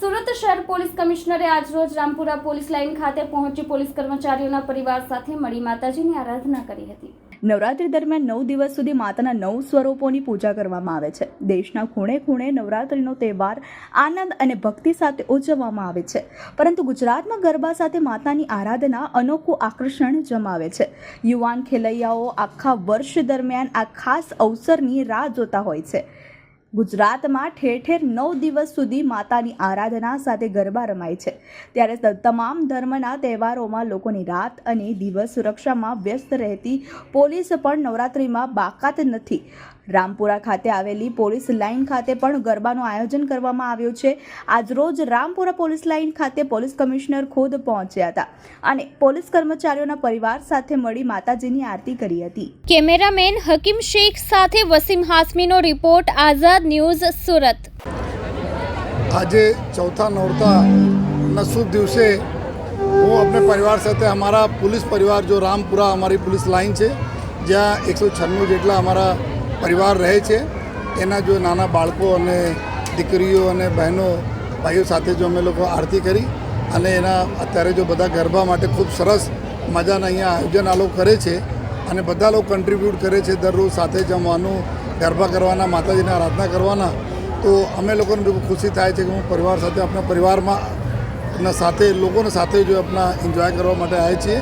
સુરત શહેર પોલીસ કમિશનરે આજરોજ રામપુરા પોલીસ લાઇન ખાતે પહોંચી પોલીસ કર્મચારીઓના પરિવાર સાથે મળી માતાજીની આરાધના કરી હતી. નવરાત્રી દરમિયાન નવ દિવસ સુધી માતાના નવ સ્વરૂપોની પૂજા કરવામાં આવે છે. દેશના ખૂણે ખૂણે નવરાત્રિનો તહેવાર આનંદ અને ભક્તિ સાથે ઉજવવામાં આવે છે. પરંતુ ગુજરાતમાં ગરબા સાથે માતાની આરાધના અનોખું આકર્ષણ જમાવે છે. યુવાન ખેલૈયાઓ આખા વર્ષ દરમિયાન આ ખાસ અવસરની રાહ જોતા હોય છે. ગુજરાતમાં ઠેર ઠેર નવ દિવસ સુધી માતાની આરાધના સાથે ગરબા રમાય છે. ત્યારે તમામ ધર્મના તહેવારોમાં લોકોની રાત અને દિવસ સુરક્ષામાં વ્યસ્ત રહેતી પોલીસ પણ નવરાત્રિમાં બાકાત નથી. રામપુરા ખાતે આવેલી પોલીસ લાઇન ખાતે પણ ગરબાનું આયોજન કરવામાં આવ્યું છે. આજરોજ રામપુરા પોલીસ લાઇન ખાતે પોલીસ કમિશનર ખુદ પહોંચ્યા હતા અને પોલીસ કર્મચારીઓના પરિવાર સાથે મળી માતાજીની આરતી કરી હતી. કેમેરામેન હકીમ શેખ સાથે વસીમ હાસમીનો રિપોર્ટ આઝાદ ન્યૂઝ સુરત. આજે ચોથા નોરતાના શુભ દિવસે હું આપણે પરિવાર સાથે અમારા પોલીસ પરિવાર જો રામપુરા અમારી પોલીસ લાઇન છે જ્યાં એકસો છન્નું જેટલા અમારા પરિવાર રહે છે. એના જો નાના બાળકો અને દીકરીઓ અને બહેનો, ભાઈઓ સાથે જો અમે લોકો આરતી કરી અને એના અત્યારે જો બધા ગરબા માટે ખૂબ સરસ મજાના અહીંયા આયોજન આ લોકો કરે છે અને બધા લોકો કન્ટ્રીબ્યુટ કરે છે દરરોજ સાથે જમવાનું ગરબા કરવાના, માતાજીને આરાધના કરવાના. તો અમે લોકોને બી ખુશી થાય છે કે હું પરિવાર સાથે, આપણા પરિવારમાં સાથે, લોકોને સાથે જો આપણા એન્જોય કરવા માટે આવે છીએ.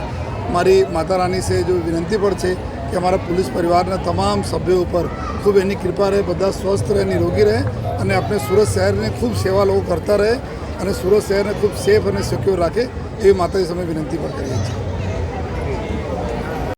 મારી માતા રાની સે જો વિનંતી પણ છે કે અમારા પોલીસ પરિવારના તમામ સભ્યો ઉપર ખૂબ એની કૃપા રહે, બધા સ્વસ્થ રહે, નિરોગી રહે અને આપણે સુરત શહેરને ખૂબ સેવા લોકો કરતા રહે અને સુરત શહેરને ખૂબ સેફ અને સિક્યોર રાખે એવી માતાજી સમય વિનંતી પણ કરીએ છીએ.